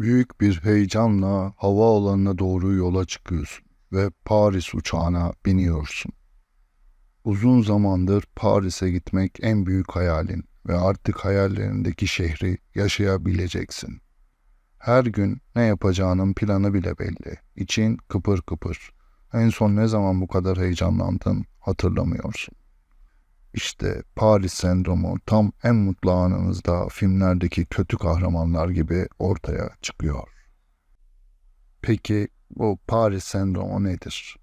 Büyük bir heyecanla havaalanına doğru yola çıkıyorsun ve Paris uçağına biniyorsun. Uzun zamandır Paris'e gitmek en büyük hayalin ve artık hayallerindeki şehri yaşayabileceksin. Her gün ne yapacağının planı bile belli. İçin kıpır kıpır. En son ne zaman bu kadar heyecanlandın hatırlamıyorsun. İşte Paris sendromu tam en mutlu anınızda filmlerdeki kötü kahramanlar gibi ortaya çıkıyor. Peki bu Paris sendromu nedir?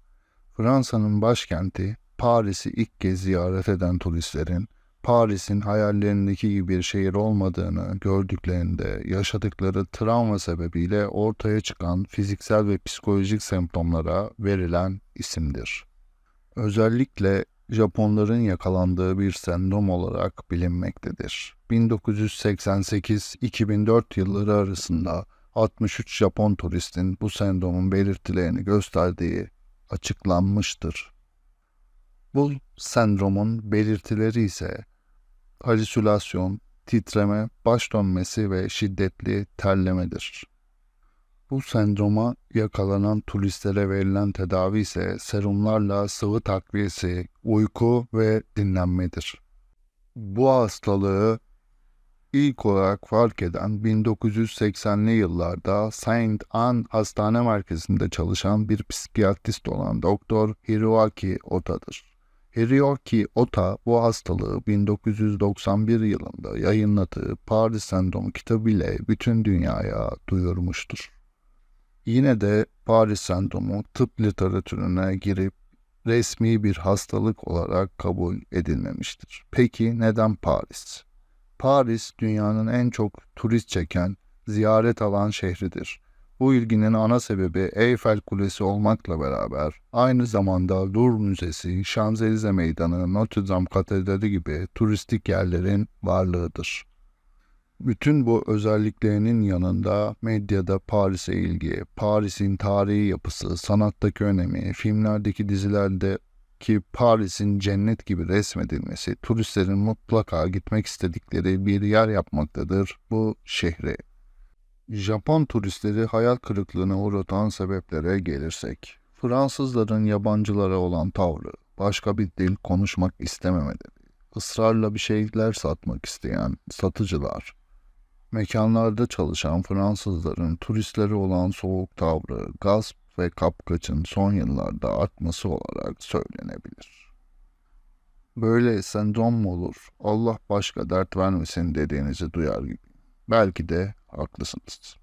Fransa'nın başkenti Paris'i ilk kez ziyaret eden turistlerin Paris'in hayallerindeki gibi bir şehir olmadığını gördüklerinde yaşadıkları travma sebebiyle ortaya çıkan fiziksel ve psikolojik semptomlara verilen isimdir. Özellikle Japonların yakalandığı bir sendrom olarak bilinmektedir. 1988-2004 yılları arasında 63 Japon turistin bu sendromun belirtilerini gösterdiği açıklanmıştır. Bu sendromun belirtileri ise halüsinasyon, titreme, baş dönmesi ve şiddetli terlemedir. Bu sendroma yakalanan turistlere verilen tedavi ise serumlarla sıvı takviyesi, uyku ve dinlenmedir. Bu hastalığı ilk olarak fark eden 1980'li yıllarda Saint Anne Hastane Merkezi'nde çalışan bir psikiyatrist olan Doktor Hiroaki Ota'dır. Hiroaki Ota bu hastalığı 1991 yılında yayınladığı Paris Sendromu kitabı ile bütün dünyaya duyurmuştur. Yine de Paris sendromu tıp literatürüne girip resmi bir hastalık olarak kabul edilmemiştir. Peki neden Paris? Paris dünyanın en çok turist çeken, ziyaret alan şehridir. Bu ilginin ana sebebi Eyfel Kulesi olmakla beraber aynı zamanda Louvre Müzesi, Şanzelize Meydanı, Notre Dame Katedrali gibi turistik yerlerin varlığıdır. Bütün bu özelliklerinin yanında medyada Paris'e ilgi, Paris'in tarihi yapısı, sanattaki önemi, filmlerdeki dizilerdeki Paris'in cennet gibi resmedilmesi, turistlerin mutlaka gitmek istedikleri bir yer yapmaktadır bu şehri. Japon turistleri hayal kırıklığına uğratan sebeplere gelirsek, Fransızların yabancılara olan tavrı, başka bir dil konuşmak istememeleri, ısrarla bir şeyler satmak isteyen satıcılar, mekanlarda çalışan Fransızların turistlere olan soğuk tavrı, gasp ve kapkaçın son yıllarda artması olarak söylenebilir. Böyle sendrom mu olur, Allah başka dert vermesin dediğinizi duyar gibi. Belki de haklısınız.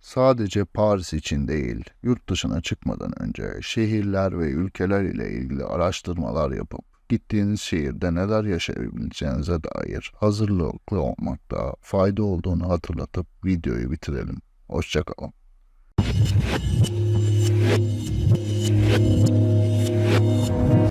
Sadece Paris için değil, yurt dışına çıkmadan önce şehirler ve ülkeler ile ilgili araştırmalar yapıp gittiğiniz şehirde neler yaşayabileceğinize dair hazırlıklı olmakta fayda olduğunu hatırlatıp videoyu bitirelim. Hoşçakalın.